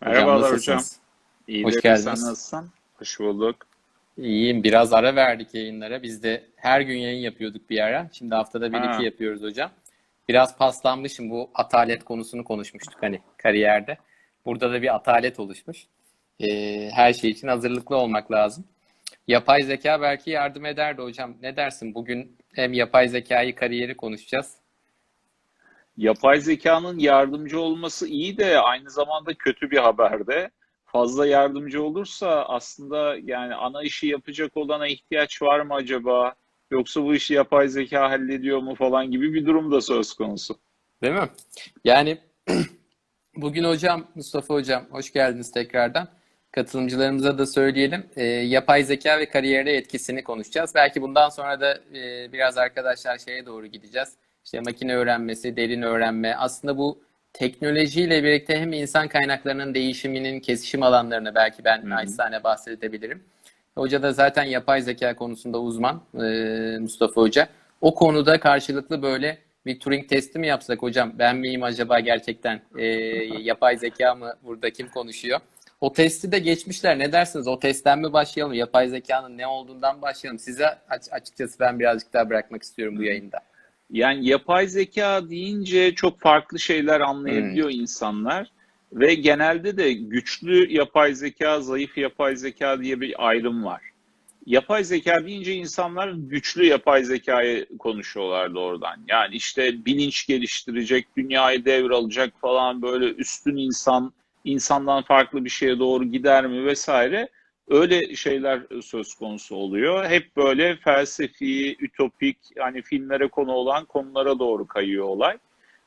Merhabalar hocam. nasılsınız? İyi Hoş geldiniz. sen nasılsın? Hoş bulduk. İyiyim. Biraz ara verdik yayınlara. Biz de her gün yayın yapıyorduk bir ara. Şimdi haftada bir Ha. iki yapıyoruz hocam. Biraz paslanmışım. Bu atalet konusunu konuşmuştuk hani kariyerde. Burada da bir atalet oluşmuş. Ee, her şey için hazırlıklı olmak lazım. Yapay zeka belki yardım ederdi hocam. Ne dersin? Bugün hem yapay zekayı kariyeri konuşacağız. Yapay zekanın yardımcı olması iyi de aynı zamanda kötü bir haber de. Fazla yardımcı olursa aslında yani ana işi yapacak olana ihtiyaç var mı acaba? Yoksa bu işi yapay zeka hallediyor mu falan gibi bir durum da söz konusu. Değil mi? Yani bugün hocam, Mustafa hocam hoş geldiniz tekrardan. Katılımcılarımıza da söyleyelim. Ee, yapay zeka ve kariyere etkisini konuşacağız. Belki bundan sonra da e, biraz arkadaşlar şeye doğru gideceğiz. İşte makine öğrenmesi, derin öğrenme. Aslında bu teknolojiyle birlikte hem insan kaynaklarının değişiminin kesişim alanlarını belki ben Hı hı. naçizane bahsedebilirim. Hoca da zaten yapay zeka konusunda uzman e, Mustafa Hoca. O konuda karşılıklı böyle bir Turing testi mi yapsak hocam? Ben miyim acaba gerçekten? E, yapay zeka mı? Burada kim konuşuyor? O testi de geçmişler. Ne dersiniz? O testten mi başlayalım? Yapay zekanın ne olduğundan başlayalım. Size aç- açıkçası ben birazcık daha bırakmak istiyorum bu yayında. Yani yapay zeka deyince çok farklı şeyler anlayabiliyor insanlar ve genelde de güçlü yapay zeka, zayıf yapay zeka diye bir ayrım var. Yapay zeka deyince insanlar güçlü yapay zekayı konuşuyorlar doğrudan. Yani işte bilinç geliştirecek, dünyayı devralacak falan böyle üstün insan, insandan farklı bir şeye doğru gider mi vesaire. Öyle şeyler söz konusu oluyor. Hep böyle felsefi, ütopik, hani filmlere konu olan konulara doğru kayıyor olay.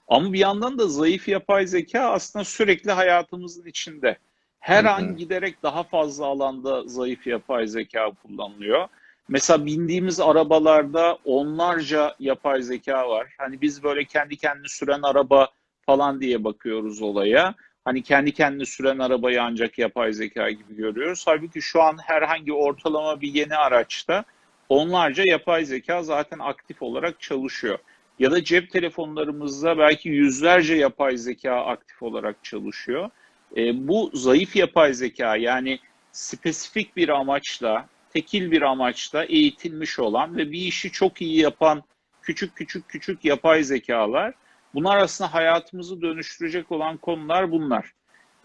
Ama bir yandan da zayıf yapay zeka aslında sürekli hayatımızın içinde. Her Hı hı. an giderek daha fazla alanda zayıf yapay zeka kullanılıyor. Mesela bindiğimiz arabalarda onlarca yapay zeka var. Hani biz böyle kendi kendini süren araba falan diye bakıyoruz olaya. Hani kendi kendini süren arabayı ancak yapay zeka gibi görüyoruz. Halbuki şu an herhangi ortalama bir yeni araçta onlarca yapay zeka zaten aktif olarak çalışıyor. Ya da cep telefonlarımızda belki yüzlerce yapay zeka aktif olarak çalışıyor. E, bu zayıf yapay zeka yani spesifik bir amaçla, tekil bir amaçla eğitilmiş olan ve bir işi çok iyi yapan küçük küçük küçük yapay zekalar. Bunlar aslında hayatımızı dönüştürecek olan konular bunlar.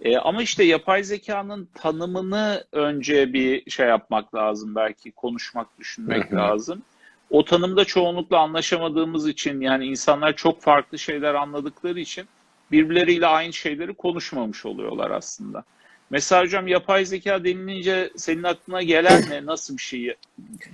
E, ama işte yapay zekanın tanımını önce bir şey yapmak lazım belki konuşmak, düşünmek lazım. O tanımda çoğunlukla anlaşamadığımız için yani insanlar çok farklı şeyler anladıkları için birbirleriyle aynı şeyleri konuşmamış oluyorlar aslında. Mesela hocam yapay zeka denilince senin aklına gelen ne? Nasıl bir şey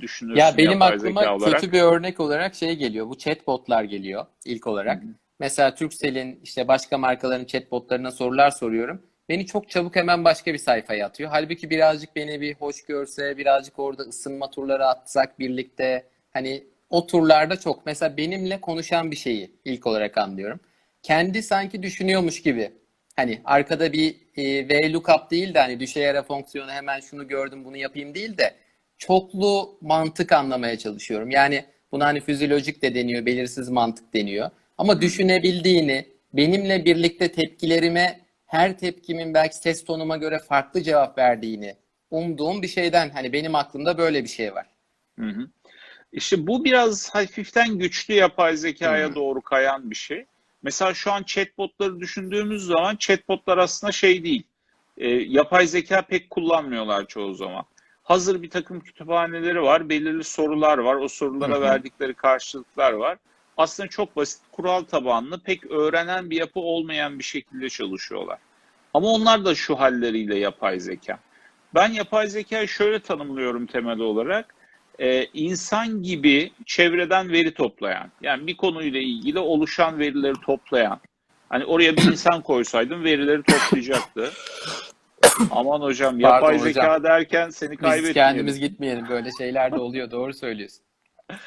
düşünürsün Ya benim aklıma zeka olarak? kötü bir örnek olarak şey geliyor. Bu chatbotlar geliyor ilk olarak. Hı hı. Mesela Turkcell'in işte başka markaların chatbotlarına sorular soruyorum. Beni çok çabuk hemen başka bir sayfaya atıyor. Halbuki birazcık beni bir hoş görse, birazcık orada ısınma turları atsak birlikte. Hani o turlarda çok. Mesela benimle konuşan bir şeyi ilk olarak anlıyorum. Kendi sanki düşünüyormuş gibi. Hani arkada bir e, VLOOKUP değil de hani düşey ara fonksiyonu hemen şunu gördüm bunu yapayım değil de çoklu mantık anlamaya çalışıyorum. Yani buna hani fizyolojik de deniyor, belirsiz mantık deniyor. Ama düşünebildiğini, benimle birlikte tepkilerime her tepkimin belki ses tonuma göre farklı cevap verdiğini umduğum bir şeyden hani benim aklımda böyle bir şey var. Hı hı. İşte bu biraz hafiften güçlü yapay zekaya Hı. doğru kayan bir şey. Mesela şu an chatbotları düşündüğümüz zaman chatbotlar aslında şey değil. E, yapay zeka pek kullanmıyorlar çoğu zaman. Hazır bir takım kütüphaneleri var, belirli sorular var, o sorulara hı. verdikleri karşılıklar var. Aslında çok basit, kural tabanlı, pek öğrenen bir yapı olmayan bir şekilde çalışıyorlar. Ama onlar da şu halleriyle yapay zeka. Ben yapay zekayı şöyle tanımlıyorum temel olarak. Ee, insan gibi çevreden veri toplayan, yani bir konuyla ilgili oluşan verileri toplayan. Hani oraya bir insan koysaydım verileri toplayacaktı. Aman hocam, yapay Pardon zeka hocam. derken seni Biz kaybetmeyelim. kendimiz gitmeyelim. Böyle şeyler de oluyor. Doğru söylüyorsun.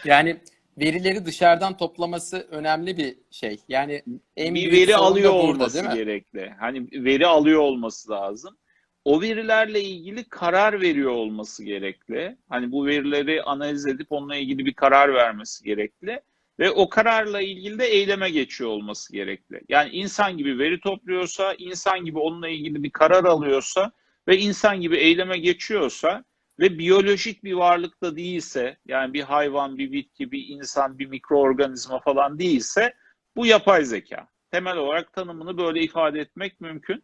Yani verileri dışarıdan toplaması önemli bir şey. Yani en bir veri alıyor burada, olması değil mi? gerekli. Hani veri alıyor olması lazım. O verilerle ilgili karar veriyor olması gerekli. Hani bu verileri analiz edip onunla ilgili bir karar vermesi gerekli. ve o kararla ilgili de eyleme geçiyor olması gerekli. Yani insan gibi veri topluyorsa, insan gibi onunla ilgili bir karar alıyorsa ve insan gibi eyleme geçiyorsa ve biyolojik bir varlık da değilse, yani bir hayvan, bir bitki, bir insan, bir mikroorganizma falan değilse bu yapay zeka. Temel olarak tanımını böyle ifade etmek mümkün.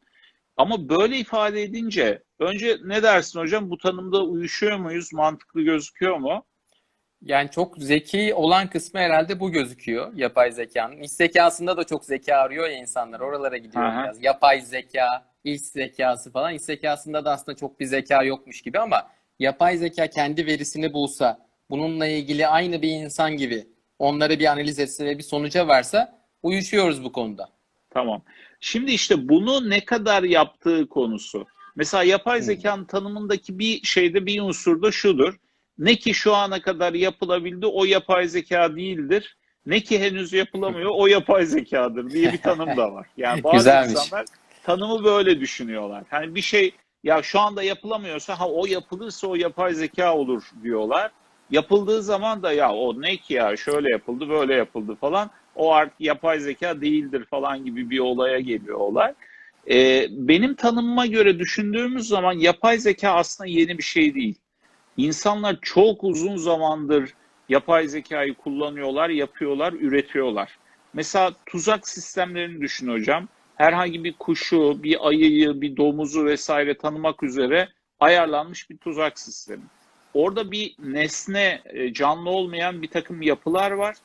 Ama böyle ifade edince önce ne dersin hocam? Bu tanımda uyuşuyor muyuz? Mantıklı gözüküyor mu? Yani çok zeki olan kısmı herhalde bu gözüküyor yapay zekanın. İş zekasında da çok zeka arıyor ya insanlar. Oralara gidiyor Aha. biraz. Yapay zeka, iş zekası falan. İş zekasında da aslında çok bir zeka yokmuş gibi ama yapay zeka kendi verisini bulsa, bununla ilgili aynı bir insan gibi onları bir analiz etse ve bir sonuca varsa uyuşuyoruz bu konuda. Tamam. Şimdi işte bunu ne kadar yaptığı konusu. Mesela yapay zekanın tanımındaki bir şeyde bir unsur da şudur. Ne ki şu ana kadar yapılabildi o yapay zeka değildir. Ne ki henüz yapılamıyor o yapay zekadır diye bir tanım da var. Yani bazı Güzelmiş. insanlar tanımı böyle düşünüyorlar. Hani bir şey ya şu anda yapılamıyorsa ha o yapılırsa o yapay zeka olur diyorlar. Yapıldığı zaman da ya o ne ki ya şöyle yapıldı böyle yapıldı falan o artık yapay zeka değildir falan gibi bir olaya geliyor. Ee, benim tanımıma göre düşündüğümüz zaman yapay zeka aslında yeni bir şey değil. İnsanlar çok uzun zamandır yapay zekayı kullanıyorlar, yapıyorlar, üretiyorlar. Mesela tuzak sistemlerini düşün hocam. Herhangi bir kuşu, bir ayıyı, bir domuzu vesaire tanımak üzere ayarlanmış bir tuzak sistemi. Orada bir nesne, e, canlı olmayan bir takım yapılar var.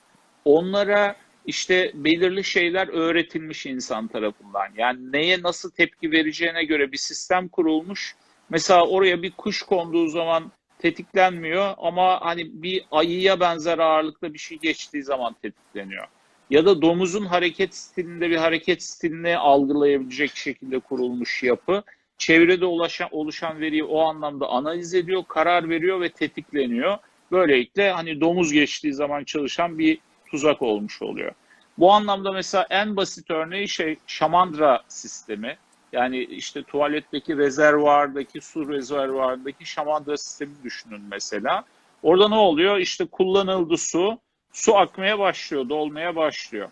Onlara işte belirli şeyler öğretilmiş insan tarafından. Yani neye nasıl tepki vereceğine göre bir sistem kurulmuş. Mesela oraya bir kuş konduğu zaman tetiklenmiyor ama hani bir ayıya benzer ağırlıkta bir şey geçtiği zaman tetikleniyor. Ya da domuzun hareket stilinde bir hareket stilini algılayabilecek şekilde kurulmuş yapı. Çevrede ulaşan, oluşan veriyi o anlamda analiz ediyor, karar veriyor ve tetikleniyor. Böylelikle hani domuz geçtiği zaman çalışan bir tuzak olmuş oluyor. Bu anlamda mesela en basit örneği şey şamandıra sistemi. Yani işte tuvaletteki rezervuardaki su rezervuardaki şamandıra sistemi düşünün mesela. Orada ne oluyor? İşte kullanıldı su, su akmaya başlıyor, dolmaya başlıyor.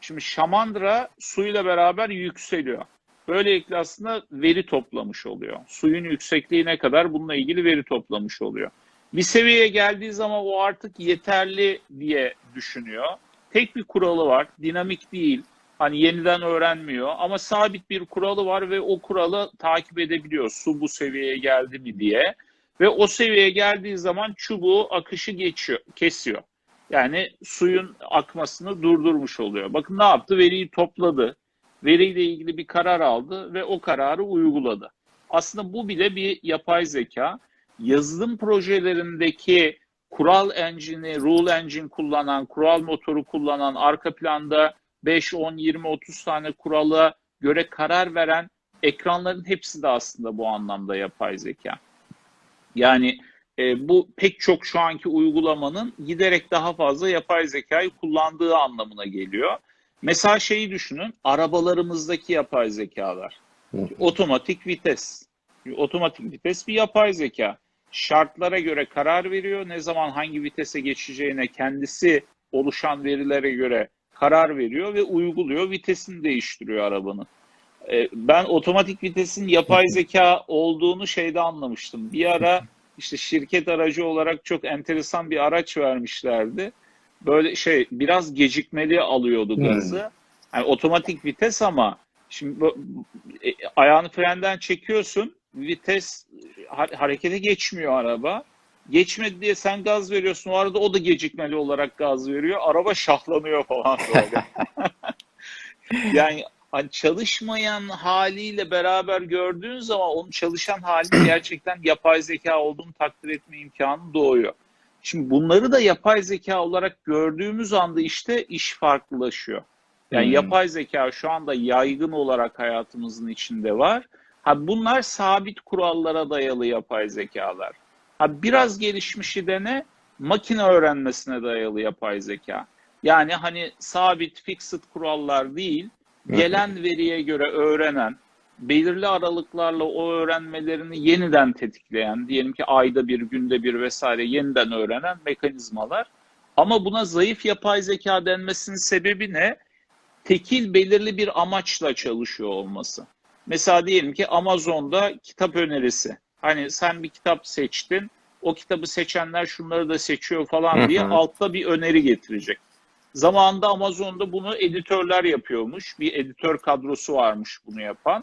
Şimdi şamandıra suyla beraber yükseliyor. Böylelikle aslında veri toplamış oluyor. Suyun yüksekliği ne kadar bununla ilgili veri toplamış oluyor. Bir seviyeye geldiği zaman o artık yeterli diye düşünüyor. Tek bir kuralı var, dinamik değil. Hani yeniden öğrenmiyor ama sabit bir kuralı var ve o kuralı takip edebiliyor. Su bu seviyeye geldi mi diye. Ve o seviyeye geldiği zaman çubuğu akışı geçiyor, kesiyor. Yani suyun akmasını durdurmuş oluyor. Bakın ne yaptı? Veriyi topladı. Veriyle ilgili bir karar aldı ve o kararı uyguladı. Aslında bu bile bir yapay zeka. Yazılım projelerindeki kural engine'i, rule engine kullanan, kural motoru kullanan, arka planda 5, 10, 20, 30 tane kurala göre karar veren ekranların hepsi de aslında bu anlamda yapay zeka. Yani e, bu pek çok şu anki uygulamanın giderek daha fazla yapay zekayı kullandığı anlamına geliyor. Mesela şeyi düşünün, arabalarımızdaki yapay zekalar. Otomatik vites. Otomatik vites bir yapay zeka. Şartlara göre karar veriyor. Ne zaman hangi vitese geçeceğine kendisi oluşan verilere göre karar veriyor ve uyguluyor. Vitesini değiştiriyor arabanın. E, ben otomatik vitesin yapay zeka olduğunu şeyde anlamıştım. Bir ara işte şirket aracı olarak çok enteresan bir araç vermişlerdi. Böyle şey biraz gecikmeli alıyordu gazı. Yani otomatik vites ama şimdi bu, e, ayağını frenden çekiyorsun. Vites ha- harekete geçmiyor araba. Geçmedi diye sen gaz veriyorsun. O arada o da gecikmeli olarak gaz veriyor. Araba şahlanıyor falan böyle. yani hani çalışmayan haliyle beraber gördüğün zaman onun çalışan halini gerçekten yapay zeka olduğunu takdir etme imkanı doğuyor. Şimdi bunları da yapay zeka olarak gördüğümüz anda işte iş farklılaşıyor. Yani Hmm. yapay zeka şu anda yaygın olarak hayatımızın içinde var. Ha bunlar sabit kurallara dayalı yapay zekalar. Ha biraz gelişmişi de ne? Makine öğrenmesine dayalı yapay zeka. Yani hani sabit fixed kurallar değil, gelen veriye göre öğrenen, belirli aralıklarla o öğrenmelerini yeniden tetikleyen, diyelim ki ayda bir, günde bir vesaire yeniden öğrenen mekanizmalar. Ama buna zayıf yapay zeka denmesinin sebebi ne? Tekil belirli bir amaçla çalışıyor olması. Mesela diyelim ki Amazon'da kitap önerisi. Hani sen bir kitap seçtin, o kitabı seçenler şunları da seçiyor falan diye altta bir öneri getirecek. Zamanında Amazon'da bunu editörler yapıyormuş. Bir editör kadrosu varmış bunu yapan.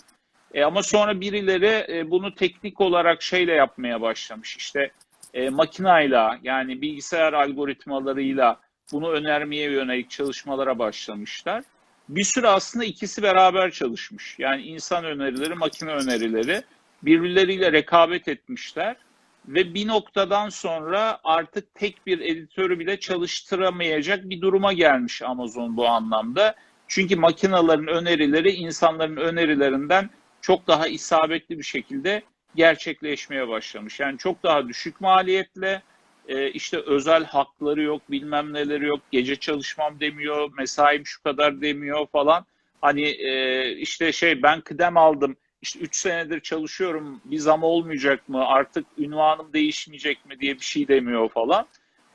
E ama sonra birileri e, bunu teknik olarak şeyle yapmaya başlamış. İşte e, makinayla yani bilgisayar algoritmalarıyla bunu önermeye yönelik çalışmalara başlamışlar. Bir süre aslında ikisi beraber çalışmış. Yani insan önerileri, makine önerileri birbirleriyle rekabet etmişler ve bir noktadan sonra artık tek bir editörü bile çalıştıramayacak bir duruma gelmiş Amazon bu anlamda. Çünkü makinelerin önerileri insanların önerilerinden çok daha isabetli bir şekilde gerçekleşmeye başlamış. Yani çok daha düşük maliyetle e, işte özel hakları yok, bilmem neleri yok, gece çalışmam demiyor, mesaim şu kadar demiyor falan. Hani e, işte şey ben kıdem aldım, işte 3 senedir çalışıyorum, bir zam olmayacak mı, artık ünvanım değişmeyecek mi diye bir şey demiyor falan.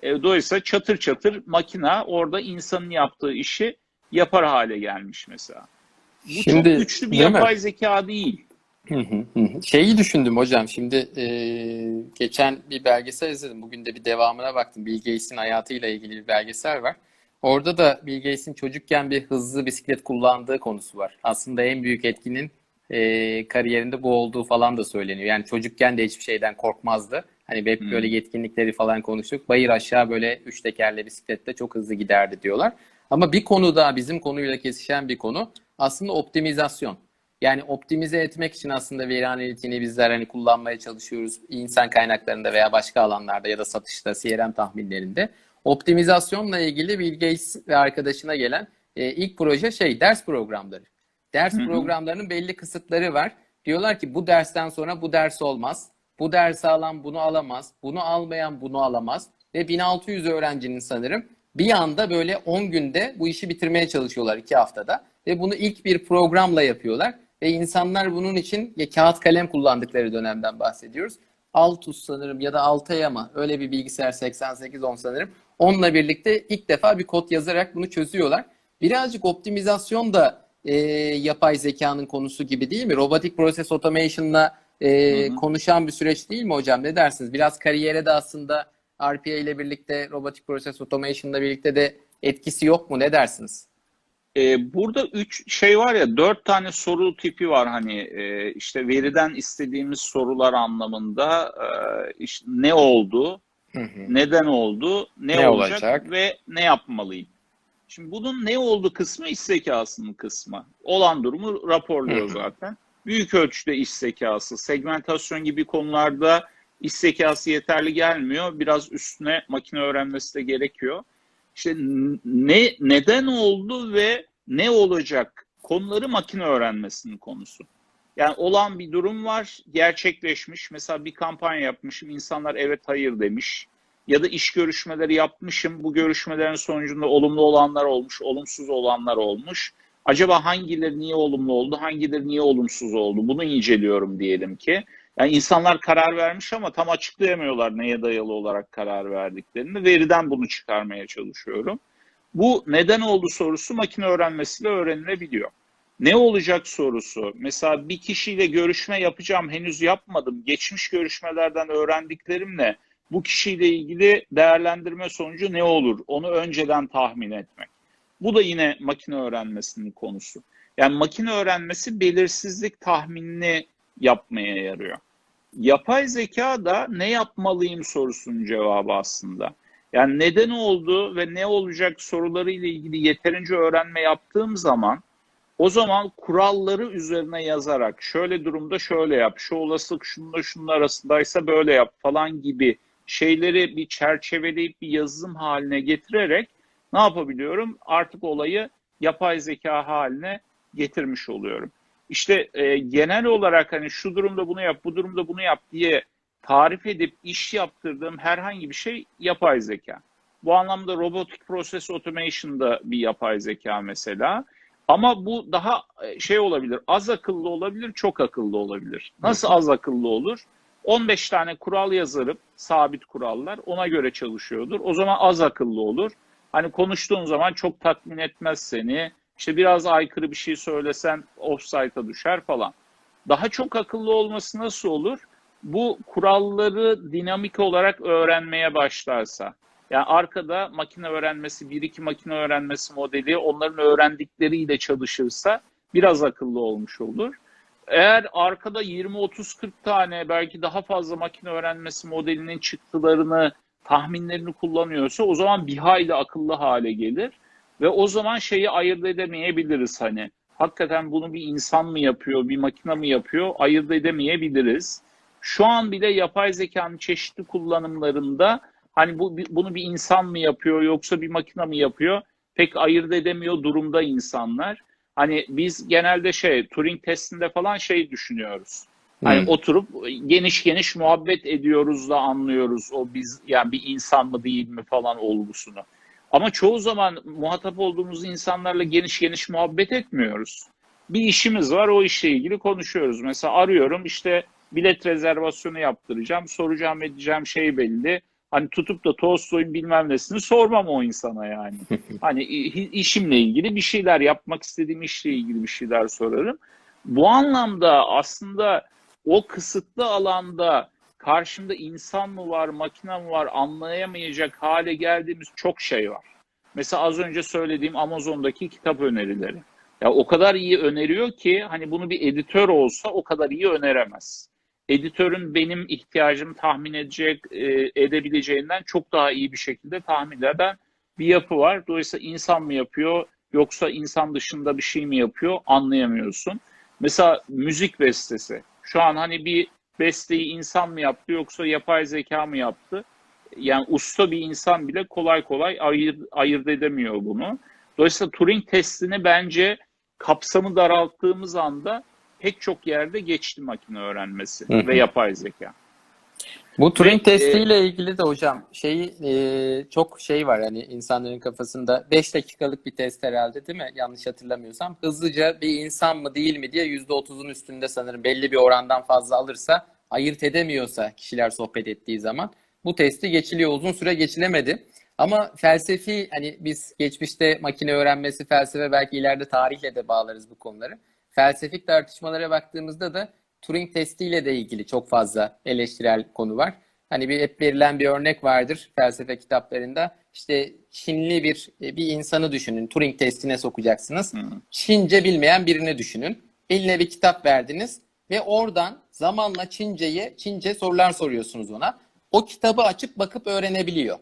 E, dolayısıyla çatır çatır makina orada insanın yaptığı işi yapar hale gelmiş mesela. Bu Şimdi, çok güçlü bir değil mi? yapay zeka değil. Hı hı hı hı. Şeyi düşündüm hocam. Şimdi e, geçen bir belgesel izledim. Bugün de bir devamına baktım. Bill Gates'in hayatıyla ilgili bir belgesel var. Orada da Bill Gates'in çocukken bir hızlı bisiklet kullandığı konusu var. Aslında en büyük etkinin e, kariyerinde bu olduğu falan da söyleniyor. Yani çocukken de hiçbir şeyden korkmazdı. Hani hep Hmm. böyle yetkinlikleri falan konuştuk. Bayır aşağı böyle üç tekerle bisikletle çok hızlı giderdi diyorlar. Ama bir konu daha bizim konuyla kesişen bir konu aslında optimizasyon. Yani optimize etmek için aslında veri analitiğini bizler hani kullanmaya çalışıyoruz. İnsan kaynaklarında veya başka alanlarda ya da satışta, CRM tahminlerinde. Optimizasyonla ilgili Bill Gates ve arkadaşına gelen e, ilk proje şey ders programları. Ders Hı hı. programlarının belli kısıtları var. Diyorlar ki bu dersten sonra bu ders olmaz. Bu dersi alan bunu alamaz. Bunu almayan bunu alamaz. Ve 1600 öğrencinin sanırım bir anda böyle 10 günde bu işi bitirmeye çalışıyorlar 2 haftada. Ve bunu ilk bir programla yapıyorlar. Ve insanlar bunun için ya kağıt kalem kullandıkları dönemden bahsediyoruz. Altus sanırım ya da Altaya mı öyle bir bilgisayar 8810 sanırım. Onunla birlikte ilk defa bir kod yazarak bunu çözüyorlar. Birazcık optimizasyon da e, yapay zekanın konusu gibi değil mi? Robotic Process Automation'la e, Hı hı. konuşan bir süreç değil mi hocam? Ne dersiniz? Biraz kariyere de aslında RPA ile birlikte Robotic Process Automation'la birlikte de etkisi yok mu? Ne dersiniz? Ee, burada üç şey var ya dört tane soru tipi var hani e, işte veriden istediğimiz sorular anlamında e, işte ne oldu, Hı hı. neden oldu, ne, Ne olacak, olacak? ve ne yapmalıyım. Şimdi bunun ne oldu kısmı iş zekasının kısmı. Olan durumu raporluyor zaten. Büyük ölçüde iş zekası, segmentasyon gibi konularda iş zekası yeterli gelmiyor. Biraz üstüne makine öğrenmesi de gerekiyor. İşte ne neden oldu ve ne olacak konuları makine öğrenmesinin konusu. Yani olan bir durum var, gerçekleşmiş. Mesela bir kampanya yapmışım, insanlar evet hayır demiş. Ya da iş görüşmeleri yapmışım, bu görüşmelerin sonucunda olumlu olanlar olmuş, olumsuz olanlar olmuş. Acaba hangileri niye olumlu oldu, hangileri niye olumsuz oldu? Bunu inceliyorum diyelim ki. Yani insanlar karar vermiş ama tam açıklayamıyorlar neye dayalı olarak karar verdiklerini. Veriden bunu çıkarmaya çalışıyorum. Bu neden oldu sorusu makine öğrenmesiyle öğrenilebiliyor. Ne olacak sorusu. Mesela bir kişiyle görüşme yapacağım henüz yapmadım. Geçmiş görüşmelerden öğrendiklerimle bu kişiyle ilgili değerlendirme sonucu ne olur? Onu önceden tahmin etmek. Bu da yine makine öğrenmesinin konusu. Yani makine öğrenmesi belirsizlik tahminini yapmaya yarıyor. Yapay zeka da ne yapmalıyım sorusunun cevabı aslında. Yani neden oldu ve ne olacak sorularıyla ilgili yeterince öğrenme yaptığım zaman o zaman kuralları üzerine yazarak şöyle durumda şöyle yap, şu olasılık şununla şunun arasındaysa böyle yap falan gibi şeyleri bir çerçeveleyip bir yazılım haline getirerek ne yapabiliyorum? Artık olayı yapay zeka haline getirmiş oluyorum. İşte e, genel olarak hani şu durumda bunu yap, bu durumda bunu yap diye tarif edip iş yaptırdığım herhangi bir şey yapay zeka. Bu anlamda Robotic Process Automation'da bir yapay zeka mesela. Ama bu daha e, şey olabilir, az akıllı olabilir, çok akıllı olabilir. Nasıl az akıllı olur? 15 tane kural yazarım, sabit kurallar. Ona göre çalışıyordur. O zaman az akıllı olur. Hani konuştuğun zaman çok tatmin etmez seni. İşte biraz aykırı bir şey söylesen offside'a düşer falan. Daha çok akıllı olması nasıl olur? Bu kuralları dinamik olarak öğrenmeye başlarsa. Yani arkada makine öğrenmesi, bir iki makine öğrenmesi modeli onların öğrendikleriyle çalışırsa biraz akıllı olmuş olur. Eğer arkada 20, 30, 40 tane belki daha fazla makine öğrenmesi modelinin çıktılarını, tahminlerini kullanıyorsa o zaman bir hayli akıllı hale gelir. Ve o zaman şeyi ayırt edemeyebiliriz hani. Hakikaten bunu bir insan mı yapıyor, bir makine mi yapıyor ayırt edemeyebiliriz. Şu an bile yapay zekanın çeşitli kullanımlarında hani bu bunu bir insan mı yapıyor yoksa bir makine mi yapıyor pek ayırt edemiyor durumda insanlar. Hani biz genelde şey Turing testinde falan şey düşünüyoruz. Hani Hmm. oturup geniş geniş muhabbet ediyoruz da anlıyoruz o biz yani bir insan mı değil mi falan olgusunu. Ama çoğu zaman muhatap olduğumuz insanlarla geniş geniş muhabbet etmiyoruz. Bir işimiz var o işle ilgili konuşuyoruz. Mesela arıyorum işte bilet rezervasyonu yaptıracağım. Soracağım edeceğim şey belli. Hani tutup da Tolstoy'un bilmem nesini sormam o insana yani. Hani işimle ilgili bir şeyler yapmak istediğim işle ilgili bir şeyler sorarım. Bu anlamda aslında o kısıtlı alanda karşımda insan mı var, makine mi var anlayamayacak hale geldiğimiz çok şey var. Mesela az önce söylediğim Amazon'daki kitap önerileri. Ya o kadar iyi öneriyor ki hani bunu bir editör olsa o kadar iyi öneremez. Editörün benim ihtiyacımı tahmin edecek, e, edebileceğinden çok daha iyi bir şekilde tahmin eden bir yapı var. Dolayısıyla insan mı yapıyor yoksa insan dışında bir şey mi yapıyor anlayamıyorsun. Mesela müzik bestesi. Şu an hani bir besteyi insan mı yaptı yoksa yapay zeka mı yaptı? Yani usta bir insan bile kolay kolay ayırt, ayırt edemiyor bunu. Dolayısıyla Turing testini bence kapsamı daralttığımız anda pek çok yerde geçti makine öğrenmesi Hı hı. ve yapay zeka. Bu Turing Ve, e, testiyle ilgili de hocam şeyi e, çok şey var hani insanların kafasında 5 dakikalık bir test herhalde değil mi? Yanlış hatırlamıyorsam. Hızlıca bir insan mı değil mi diye %30'un üstünde sanırım belli bir orandan fazla alırsa ayırt edemiyorsa kişiler sohbet ettiği zaman bu testi geçiliyor. Uzun süre geçilemedi. Ama felsefi hani biz geçmişte makine öğrenmesi, felsefe belki ileride tarihle de bağlarız bu konuları. Felsefik tartışmalara baktığımızda da Turing testiyle de ilgili çok fazla eleştirel konu var. Hani bir hep verilen bir örnek vardır felsefe kitaplarında. İşte Çinli bir bir insanı düşünün. Turing testine sokacaksınız. Hı. Çince bilmeyen birini düşünün. Eline bir kitap verdiniz ve oradan zamanla Çince'ye Çince sorular soruyorsunuz ona. O kitabı açıp bakıp öğrenebiliyor.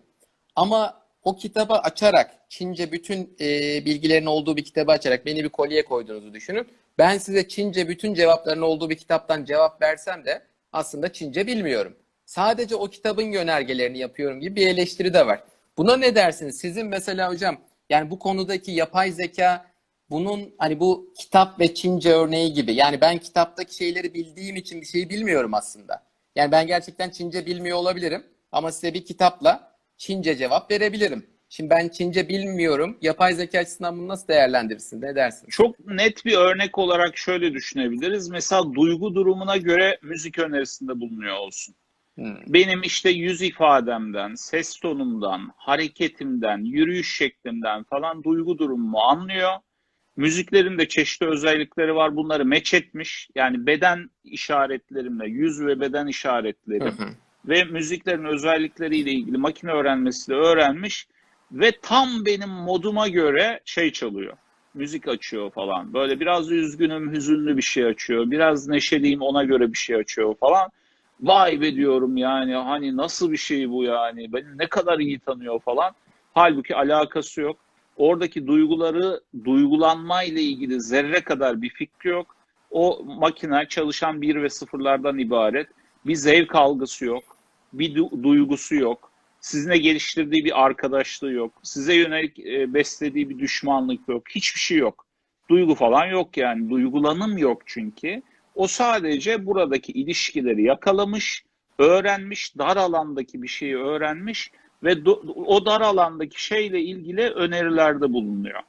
Ama o kitabı açarak, Çince bütün e, bilgilerin olduğu bir kitabı açarak beni bir kolye koyduğunuzu düşünün. Ben size Çince bütün cevapların olduğu bir kitaptan cevap versem de aslında Çince bilmiyorum. Sadece o kitabın yönergelerini yapıyorum gibi bir eleştiri de var. Buna ne dersiniz? Sizin mesela hocam yani bu konudaki yapay zeka bunun hani bu kitap ve Çince örneği gibi. Yani ben kitaptaki şeyleri bildiğim için bir şeyi bilmiyorum aslında. Yani ben gerçekten Çince bilmiyor olabilirim ama size bir kitapla Çince cevap verebilirim. Şimdi ben Çince bilmiyorum. Yapay zeka açısından bunu nasıl değerlendirirsin? Ne dersin? Çok net bir örnek olarak şöyle düşünebiliriz. Mesela duygu durumuna göre müzik önerisinde bulunuyor olsun. Hmm. Benim işte yüz ifademden, ses tonumdan, hareketimden, yürüyüş şeklimden falan duygu durumumu anlıyor. Müziklerin de çeşitli özellikleri var. Bunları meç etmiş. Yani beden işaretlerimle, yüz ve beden işaretlerim Hı hı. Ve müziklerin özellikleriyle ilgili makine öğrenmesiyle öğrenmiş ve tam benim moduma göre şey çalıyor. Müzik açıyor falan. Böyle biraz üzgünüm, hüzünlü bir şey açıyor. Biraz neşeliyim ona göre bir şey açıyor falan. Vay be diyorum yani hani nasıl bir şey bu yani beni ne kadar iyi tanıyor falan. Halbuki alakası yok. Oradaki duyguları duygulanmayla ilgili zerre kadar bir fikri yok. O makine çalışan bir ve sıfırlardan ibaret. Bir zevk algısı yok. Bir du- duygusu yok. Sizinle geliştirdiği bir arkadaşlığı yok. Size yönelik e, beslediği bir düşmanlık yok. Hiçbir şey yok. Duygu falan yok yani. Duygulanım yok çünkü. O sadece buradaki ilişkileri yakalamış, öğrenmiş, dar alandaki bir şeyi öğrenmiş ve do- o dar alandaki şeyle ilgili önerilerde bulunuyor.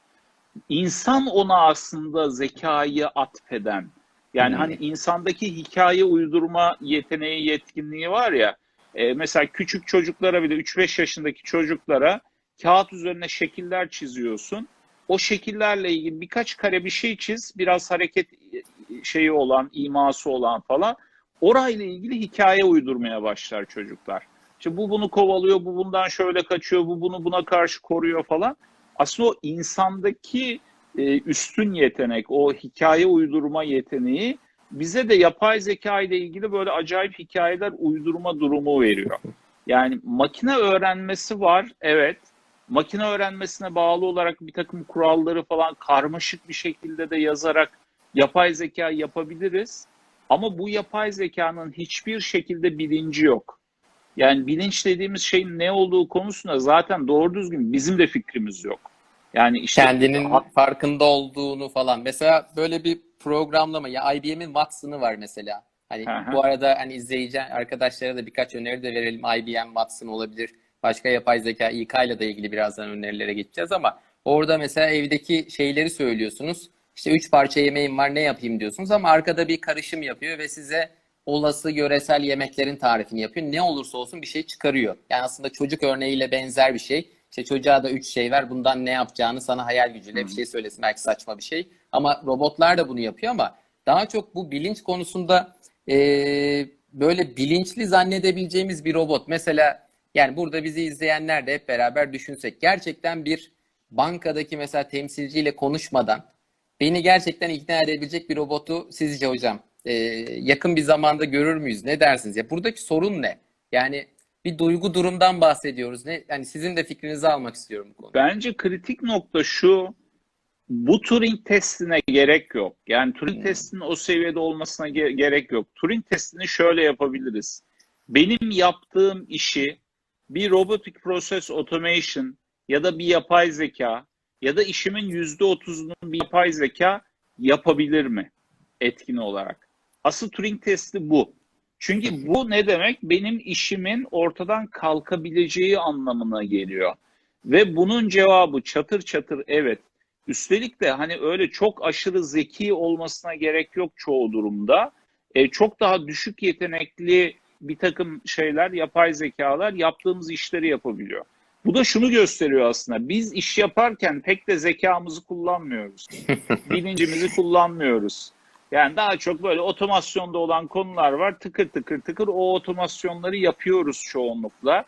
İnsan ona aslında zekayı atfeden, Yani Hmm. hani insandaki hikaye uydurma yeteneği, yetkinliği var ya. E, mesela küçük çocuklara bile 3-5 yaşındaki çocuklara kağıt üzerine şekiller çiziyorsun. O şekillerle ilgili birkaç kare bir şey çiz. Biraz hareket şeyi olan, iması olan falan. Orayla ilgili hikaye uydurmaya başlar çocuklar. İşte bu bunu kovalıyor, bu bundan şöyle kaçıyor, bu bunu buna karşı koruyor falan. Aslında o insandaki e, üstün yetenek, o hikaye uydurma yeteneği bize de yapay zeka ile ilgili böyle acayip hikayeler uydurma durumu veriyor. Yani makine öğrenmesi var, evet. Makine öğrenmesine bağlı olarak bir takım kuralları falan karmaşık bir şekilde de yazarak yapay zeka yapabiliriz. Ama bu yapay zekanın hiçbir şekilde bilinci yok. Yani bilinç dediğimiz şeyin ne olduğu konusunda zaten doğru düzgün bizim de fikrimiz yok. Yani işte Kendinin farkında olduğunu falan. Mesela böyle bir programlama ya IBM'in Watson'ı var mesela. Hani hı. bu arada hani izleyici arkadaşlara da birkaç öneri de verelim. IBM Watson olabilir. Başka yapay zeka İK ile de ilgili birazdan önerilere geçeceğiz ama orada mesela evdeki şeyleri söylüyorsunuz. İşte üç parça yemeğim var ne yapayım diyorsunuz ama arkada bir karışım yapıyor ve size olası yöresel yemeklerin tarifini yapıyor. Ne olursa olsun bir şey çıkarıyor. Yani aslında çocuk örneğiyle benzer bir şey. İşte çocuğa da üç şey ver bundan ne yapacağını sana hayal gücüyle bir şey söylesin. Belki saçma bir şey. Ama robotlar da bunu yapıyor ama daha çok bu bilinç konusunda eee, böyle bilinçli zannedebileceğimiz bir robot. Mesela yani burada bizi izleyenler de hep beraber düşünsek. Gerçekten bir bankadaki mesela temsilciyle konuşmadan beni gerçekten ikna edebilecek bir robotu sizce hocam eee, yakın bir zamanda görür müyüz? Ne dersiniz? Ya buradaki sorun ne? Yani bir duygu durumdan bahsediyoruz. Ne? Yani sizin de fikrinizi almak istiyorum bu konuda. Bence kritik nokta şu, bu Turing testine gerek yok. Yani Turing Hmm. testinin o seviyede olmasına ge- gerek yok. Turing testini şöyle yapabiliriz. Benim yaptığım işi bir robotic process automation ya da bir yapay zeka ya da işimin yüzde otuzunu bir yapay zeka yapabilir mi etkin olarak? Asıl Turing testi bu. Çünkü bu ne demek? Benim işimin ortadan kalkabileceği anlamına geliyor. Ve bunun cevabı çatır çatır evet. Üstelik de hani öyle çok aşırı zeki olmasına gerek yok çoğu durumda. E, çok daha düşük yetenekli bir takım şeyler, yapay zekalar yaptığımız işleri yapabiliyor. Bu da şunu gösteriyor aslında. Biz iş yaparken pek de zekamızı kullanmıyoruz. Bilincimizi kullanmıyoruz. Yani daha çok böyle otomasyonda olan konular var. Tıkır tıkır tıkır o otomasyonları yapıyoruz çoğunlukla.